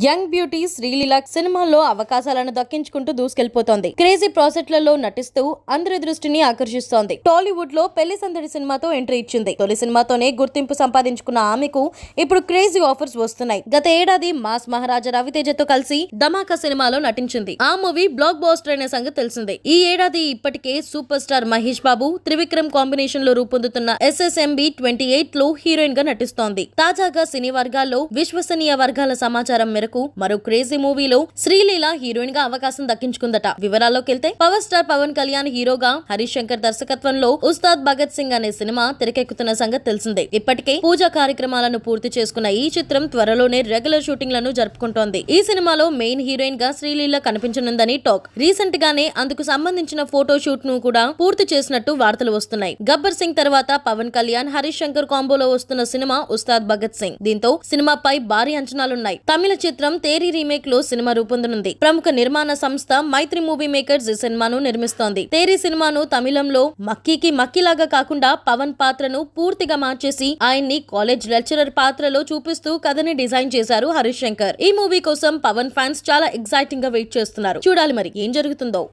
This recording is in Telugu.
యంగ్ బ్యూటీ శ్రీలీల సినిమాల్లో అవకాశాలను దక్కించుకుంటూ దూసుకెళ్ళిపోతోంది క్రేజీ ప్రాజెక్టులలో నటిస్తూ అందరి దృష్టిని ఆకర్షిస్తోంది. టాలీవుడ్లో పెళ్ళి సందడి సినిమాతో ఎంట్రీ ఇచ్చింది. తొలి సినిమాతోనే గుర్తింపు సంపాదించుకున్న ఆమెకు ఇప్పుడు క్రేజీ ఆఫర్స్ వస్తున్నాయి. గత ఏడాది మాస్ మహారాజా రవితేజతో కలిసి ధమాకా సినిమాలో నటించింది. ఆ మూవీ బ్లాక్ బాస్టర్ అనే సంగతి తెలిసిందే. ఈ ఏడాది ఇప్పటికే సూపర్ స్టార్ మహేష్ బాబు త్రివిక్రమ్ కాంబినేషన్లో రూపొందుతున్న ఎస్ఎస్ఎంబి ట్వంటీ ఎయిట్లో హీరోయిన్గా నటిస్తోంది. తాజాగా సినీ వర్గాల్లో విశ్వసనీయ వర్గాల సమాచారం మేరకు మరో క్రేజీ మూవీలో శ్రీలీల హీరోయిన్గా అవకాశం దక్కించుకుందట. వివరాల్లోకి వెళ్తే పవర్ స్టార్ పవన్ కళ్యాణ్ హీరోగా హరీష్ శంకర్ దర్శకత్వంలో ఉస్తాద్ భగత్ సింగ్ అనే సినిమా తెరకెక్కుతున్న సంగతి తెలిసిందే. ఇప్పటికే పూజా కార్యక్రమాలను పూర్తి చేసుకున్న ఈ చిత్రం త్వరలోనే రెగ్యులర్ షూటింగ్లను జరుపుకుంటోంది. ఈ సినిమాలో మెయిన్ హీరోయిన్గా శ్రీలీల కనిపించనుందని టాక్. రీసెంట్ గానే అందుకు సంబంధించిన ఫోటో షూట్ను కూడా పూర్తి చేసినట్టు వార్తలు వస్తున్నాయి. గబ్బర్ సింగ్ తర్వాత పవన్ కళ్యాణ్ హరీష్ శంకర్ కాంబోలో వస్తున్న సినిమా ఉస్తాద్ భగత్ సింగ్. దీంతో సినిమాపై భారీ అంచనాలున్నాయి. తమిళ చిత్రం తేరి రీమేక్లో సినిమా రూపొందనుంది. ప్రముఖ నిర్మాణ సంస్థ మైత్రి మూవీ మేకర్స్ ఈ సినిమాను నిర్మిస్తోంది. తేరి సినిమాను తమిళంలో మక్కీకి మక్కీలాగా కాకుండా పవన్ పాత్రను పూర్తిగా మార్చేసి ఆయన్ని కాలేజ్ లెక్చరర్ పాత్రలో చూపిస్తూ కథని డిజైన్ చేశారు హరీష్ శంకర్ ఈ మూవీ కోసం పవన్ ఫ్యాన్స్ చాలా ఎక్సైటింగ్గా వెయిట్ చేస్తున్నారు. చూడాలి మరి ఏం జరుగుతుందో.